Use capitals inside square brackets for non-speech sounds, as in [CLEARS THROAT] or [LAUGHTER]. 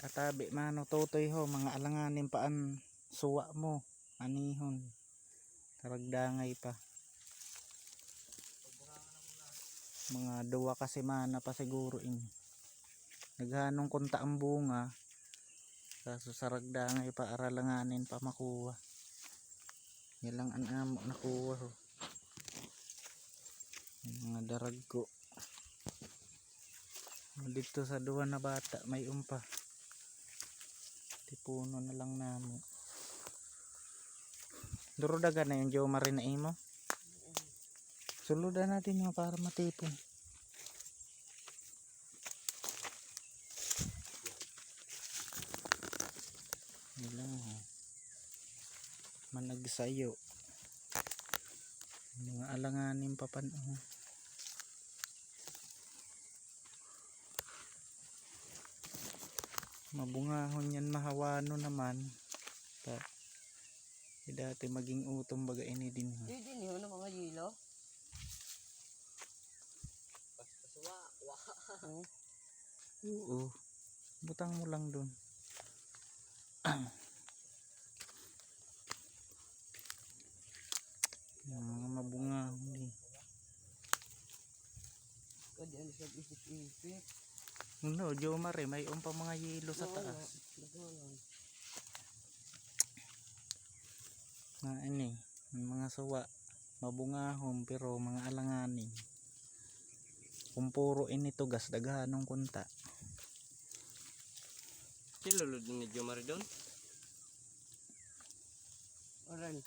atabi mano totoy ho mga alanganin paan suwa mo anihon karagdangay pa. Mga duwa ka semana pa siguro in naghanong kunta ang bunga kaso sa ragdangay pa aralanganin pa makuha. Yan lang ang amo nakuha ho. Mga darag ko dito sa duwa na bata may umpa tipuno na lang namo. Durudaga na yung jomari na imo. Suludan natin yung para matipon. Yun lang ho managsayo. Mga alanganin pa pan oh. Mabungahon yan mahawano naman pa eh, dati maging utong baga ini din ho. Yun din yun, ang mga yelo. Oo. [LAUGHS] oo butang mo lang dun [CLEARS THROAT] yung mga mabungahon eh Kaya ano siya no jomare may umpa mga yelo sa taas na ini may mga sawa mabungahon pero mga alanganin kung puro ini tugas daghanong kunta Silulod ni Jomar doon. Oran.